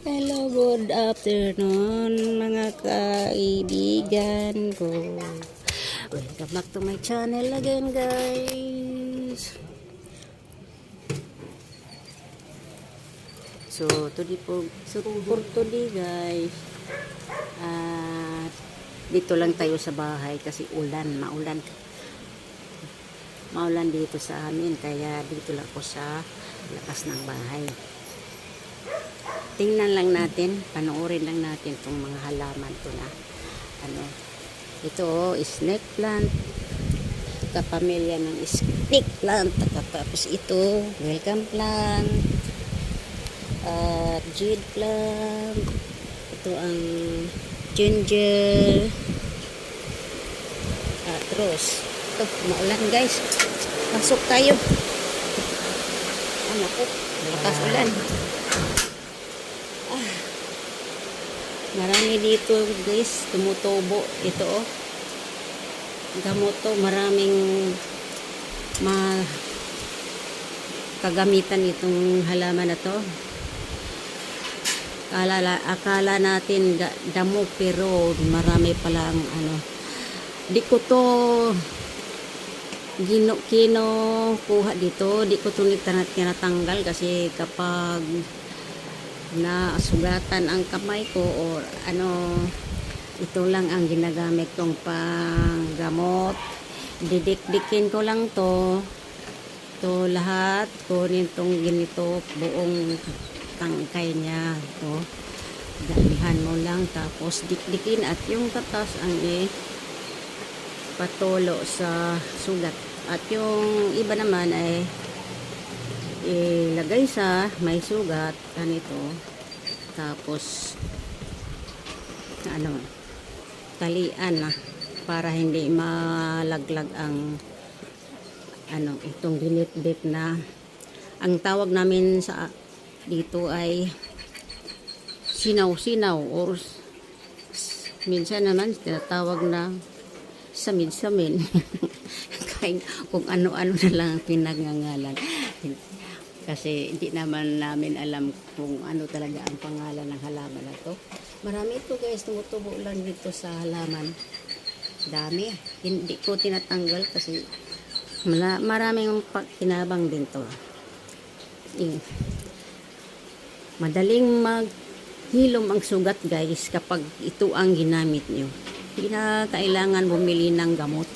Hello, good afternoon mga kaibigan ko. Welcome back to my channel again guys. So, today po, so for today guys, at dito lang tayo sa bahay kasi ulan, maulan. Maulan dito sa amin, kaya dito lang po sa lakas ng bahay tingnan lang natin, panoorin lang natin itong mga halaman ko na. Ano, ito oh, snake plant kapamilya ng snake plant tapos ito, welcome plant at jade plant ito ang ginger at rose. Ito, maulan guys. Pasok tayo. Ano ko, lakas ulan Marami dito guys, tumutubo. Ito oh. Gamot to, maraming ma kagamitan itong halaman na to. Akala, akala natin damo pero marami palang ano. Di ko to gino, kino kuha dito. Di ko to tinatanggal kasi kapag na sugatan ang kamay ko or ano ito lang ang ginagamit kong panggamot. Didikdikin ko lang to. To lahat kunin tong ganito buong tangkay niya. To damihan mo lang tapos dikdikin at yung katas ang i patulo sa sugat. At yung iba naman ay ilagay sa may sugat ganito. Tapos ano talian na para hindi malaglag ang ano itong dinit-dit na. Ang tawag namin sa dito ay sinaw-sinaw or minsan naman tinatawag na samin-samin kung ano-ano na lang ang pinagngangalan kasi hindi naman namin alam kung ano talaga ang pangalan ng halaman na to. Marami ito guys, tumutubo lang dito sa halaman. Dami. Hindi ko tinatanggal kasi maraming kinabang din to. Madaling maghilom ang sugat guys kapag ito ang ginamit nyo. Hindi na kailangan bumili ng gamot.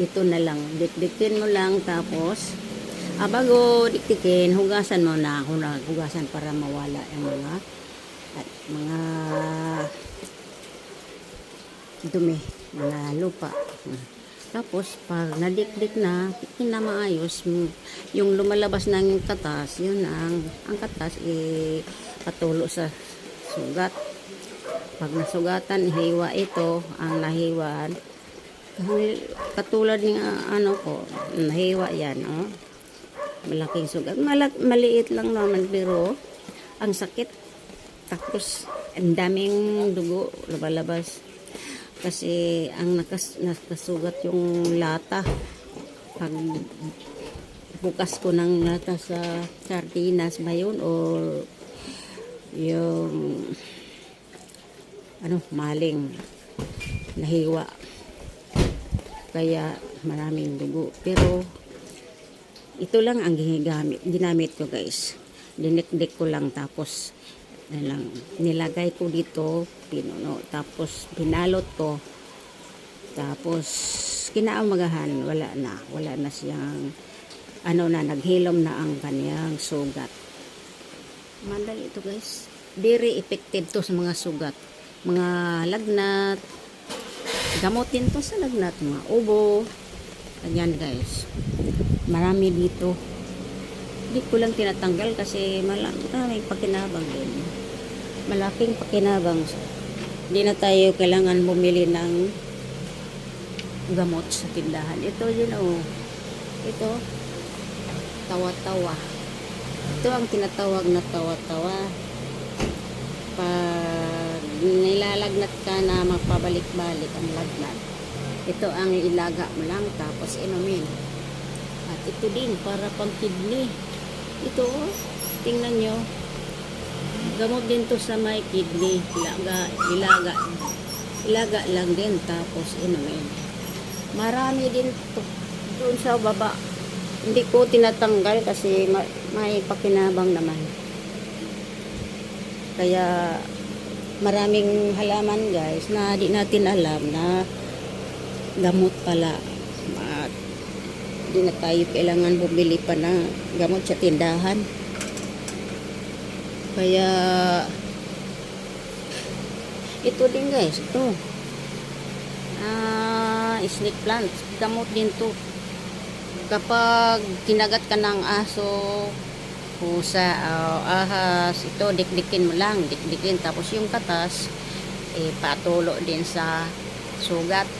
Ito na lang. Dikdikin mo lang tapos Ah, bago diktikin, hugasan mo na ako na hugasan para mawala yung mga at mga dumi, mga lupa. Tapos, pag nadikdik na, kinamaayos, yung lumalabas ng katas, yun ang, ang katas, eh, patulo sa sugat. Pag nasugatan, hiwa ito, ang nahiwan, katulad ng ano ko, nahiwa yan, oh malaking sugat. Malak maliit lang naman pero ang sakit. Tapos ang daming dugo lumalabas. Kasi ang nakas nakasugat yung lata. Pag bukas ko ng lata sa sardinas ba yun or yung ano maling nahiwa kaya maraming dugo pero ito lang ang ginagamit, ginamit ko guys. Dinikdik ko lang tapos lang, nilagay ko dito, pinuno, tapos binalot ko. Tapos kinaamagahan, wala na, wala na siyang ano na, naghilom na ang kanyang sugat. Mandali ito guys. Very effective to sa mga sugat. Mga lagnat. Gamutin to sa lagnat. Mga ubo. Ganyan guys marami dito. Hindi ko lang tinatanggal kasi maraming pakinabang din. Malaking pakinabang. Hindi na tayo kailangan bumili ng gamot sa tindahan. Ito yun oh ito tawa-tawa. Ito ang tinatawag na tawa-tawa. Pag nilalagnat ka na magpabalik-balik ang lagnat ito ang ilaga mo lang tapos inumin at ito din, para pang kidney. Ito, oh, tingnan nyo. Gamot din to sa may kidney. Ilaga, ilaga. Ilaga lang din tapos inumin. Marami din to. Doon sa baba. Hindi ko tinatanggal kasi ma- may pakinabang naman. Kaya maraming halaman guys na di natin alam na gamot pala. At di na tayo kailangan bumili pa na gamot sa tindahan. Kaya ito din guys, ito. Ah, snake plant. Gamot din to. Kapag kinagat ka ng aso, pusa, o ahas, ito dikdikin mo lang, dikdikin. Tapos yung katas, eh, patulo din sa sugat.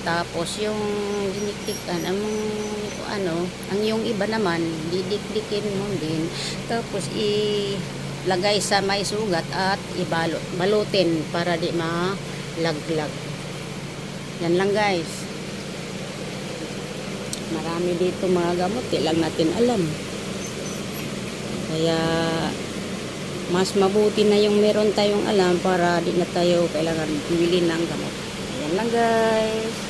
Tapos yung dinikdikan, ang ano, ang yung iba naman, didikdikin mo din. Tapos ilagay sa may sugat at ibalot, balutin para di malaglag. Yan lang guys. Marami dito mga gamot, di lang natin alam. Kaya mas mabuti na yung meron tayong alam para di na tayo kailangan bumili ng gamot. Ayan lang guys.